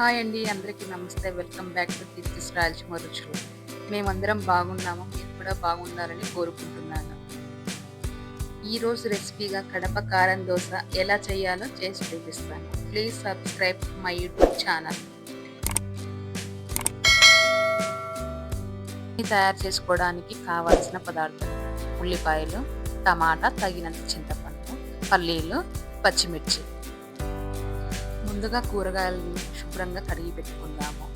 Hi అండి అందరికీ నమస్తే. Welcome back to this Rajma Ruchulu మేమందరం బాగున్నాము మీరు కూడా బాగున్నారని కోరుకుంటున్నాను. ఈరోజు రెసిపీగా కడప కారం దోశ ఎలా చేయాలో చేసి చూపిస్తాను. Please subscribe my YouTube channel. తయారు చేసుకోవడానికి కావాల్సిన పదార్థాలు ఉల్లిపాయలు టమాటా తగినంత చింతపండు పల్లీలు పచ్చిమిర్చి. ముందుగా కూరగాయలను శుభ్రంగా కడిగి పెట్టుకుందాము.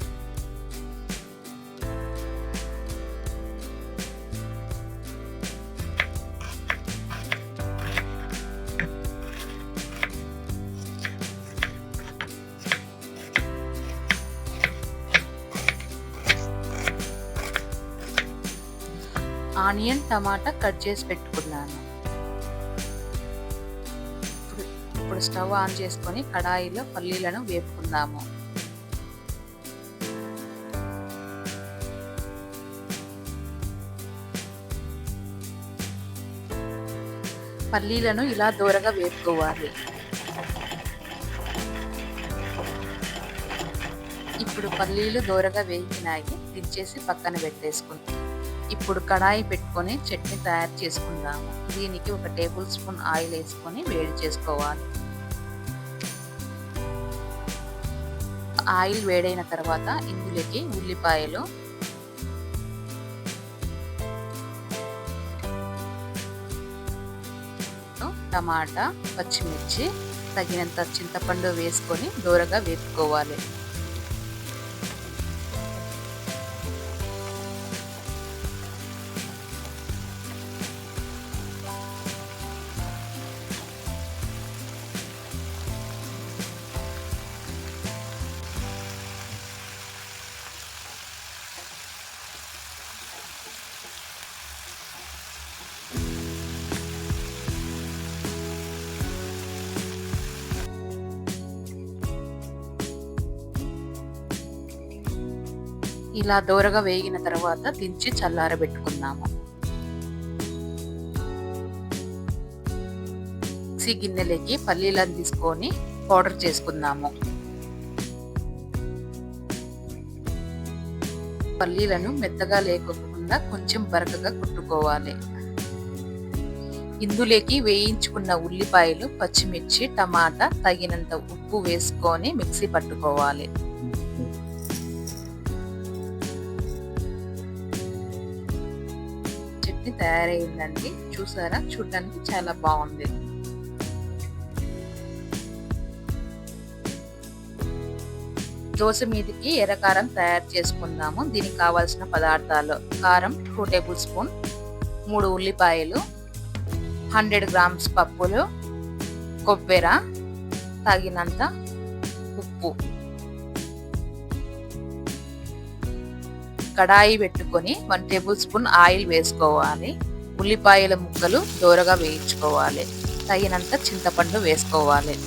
ఆనియన్ టమాటా కట్ చేసి పెట్టుకున్నాను. ఇప్పుడు స్టవ్ ఆన్ చేసుకొని కడాయిలో పల్లీలను వేపుకుందాము. పల్లీలను ఇలా దూరగా వేపుకోవాలి. ఇప్పుడు పల్లీలు దూరగా వేగినాయి దించేసి పక్కన పెట్టేసుకుంటాం ఇప్పుడు కడాయి పెట్టుకొని చట్నీ తయారు చేసుకుందాము. దీనికి ఒక టేబుల్ స్పూన్ ఆయిల్ వేసుకొని వేడి చేసుకోవాలి. ఆయిల్ వేడైన తర్వాత ఇందులోకి ఉల్లిపాయలు టమాటా పచ్చిమిర్చి తగినంత చింతపండు వేసుకొని దూరగా వేపుకోవాలి. ఇలా దూరగా వేగిన తర్వాత దించి చల్లారబెట్టుకుందాము. మిక్సీ గిన్నెలకి పల్లీలను తీసుకొని పౌడర్ చేసుకుందాము. పల్లీలను మెత్తగా లేకుండా కొంచెం బరకగా కుట్టుకోవాలి. ఇందులోకి వేయించుకున్న ఉల్లిపాయలు పచ్చిమిర్చి టమాటా తగినంత ఉప్పు వేసుకొని మిక్సీ పట్టుకోవాలి. చట్నీ తయారైందండి. చూసారా? చూడడానికి చాలా బాగుంది. దోశ మీదకి ఎర్రకారం తయారు చేసుకుందాము. దీనికి కావాల్సిన పదార్థాలు కారం టూ టేబుల్ స్పూన్ మూడు ఉల్లిపాయలు హండ్రెడ్ గ్రామ్స్ పప్పులు కొబ్బెర తగినంత ఉప్పు. కడాయి పెట్టుకొని వన్ టేబుల్ స్పూన్ ఆయిల్ వేసుకోవాలి. ఉల్లిపాయల ముక్కలు దోరగా వేయించుకోవాలి. తగినంత చింతపండు వేసుకోవాలి.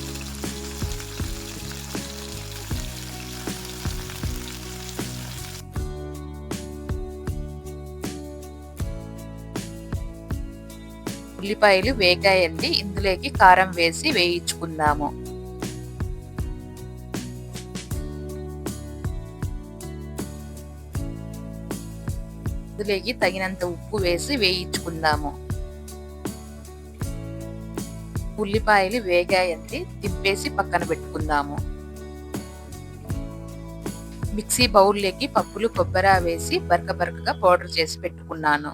ఉల్లిపాయలు వేగాయండి. ఇందులోకి కారం వేసి వేయించుకుందాము. ఇందులోకి తగినంత ఉప్పు వేసి వేయించుకుందాము. ఉల్లిపాయలు వేగాయండి తిప్పేసి పక్కన పెట్టుకుందాము. మిక్సీ బౌల్లోకి పప్పులు కొబ్బరి వేసి బరక బరకగా పౌడర్ చేసి పెట్టుకున్నాను.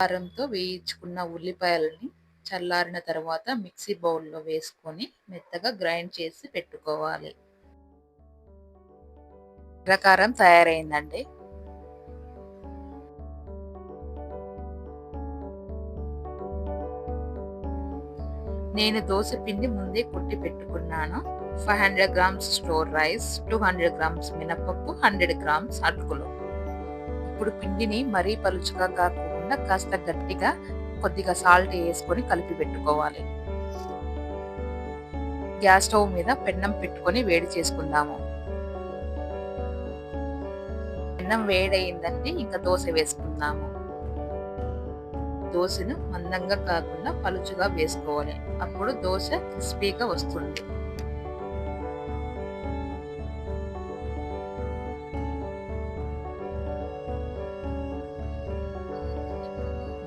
కారంతో వేయించుకున్న ఉల్లిపాయలని చల్లారిన తర్వాత మిక్సీ బౌల్లో వేసుకొని మెత్తగా గ్రైండ్ చేసి పెట్టుకోవాలి. ఎర్రకారం తయారైందండి. నేను దోశ పిండి ముందే కుట్టి పెట్టుకున్నాను. Five hundred grams store rice two hundred grams మినపప్పు హండ్రెడ్ గ్రామ్స్ అటుకులు. ఇప్పుడు పిండిని మరీ పలుచుగా కాకుండా కాస్త గట్టిగా కొద్దిగా సాల్ట్ వేసుకొని కలిపి పెట్టుకోవాలి. గ్యాస్ స్టవ్ మీద పెన్నం పెట్టుకొని వేడి చేసుకుందాము. పెన్నం వేడయిందంటే ఇంకా దోశ వేసుకుందాము. దోశను మందంగా కాకుండా పలుచుగా వేసుకోవాలి. అప్పుడు దోశ క్రిస్పీగా వస్తుంది.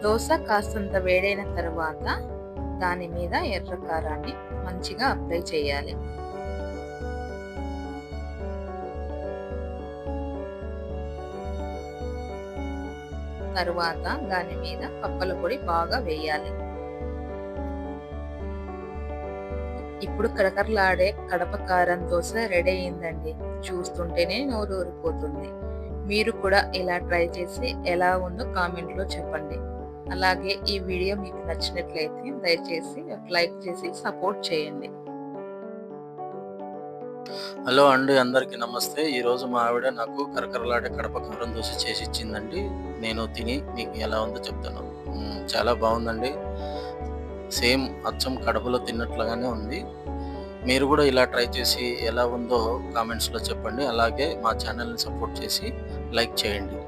దోశ కాస్తంత వేడైన తర్వాత దాని మీద ఎర్ర కారాన్ని మంచిగా అప్లై చేయాలి. తరువాత దాని మీద పప్పల పొడి బాగా వేయాలి. ఇప్పుడు కరకరలాడే కడప కారం దోశ రెడీ అయిందండి. చూస్తుంటేనే నోరు ఊరిపోతుంది. మీరు కూడా ఇలా ట్రై చేసి ఎలా ఉందో కామెంట్లో చెప్పండి. అలాగే ఈ వీడియో మీకు నచ్చినట్లయితే దయచేసి లైక్ చేసి సపోర్ట్ చేయండి. హలో అండి అందరికీ నమస్తే. ఈరోజు మా ఆవిడ నాకు కరకరలాడే కడప కారం దోశ చేసి ఇచ్చిందండి. నేను తిని మీకు ఎలా ఉందో చెప్తాను. చాలా బాగుందండి. సేమ్ అచ్చం కడపలో తిన్నట్లుగానే ఉంది. మీరు కూడా ఇలా ట్రై చేసి ఎలా ఉందో కామెంట్స్లో చెప్పండి. అలాగే మా ఛానల్ని సపోర్ట్ చేసి లైక్ చేయండి.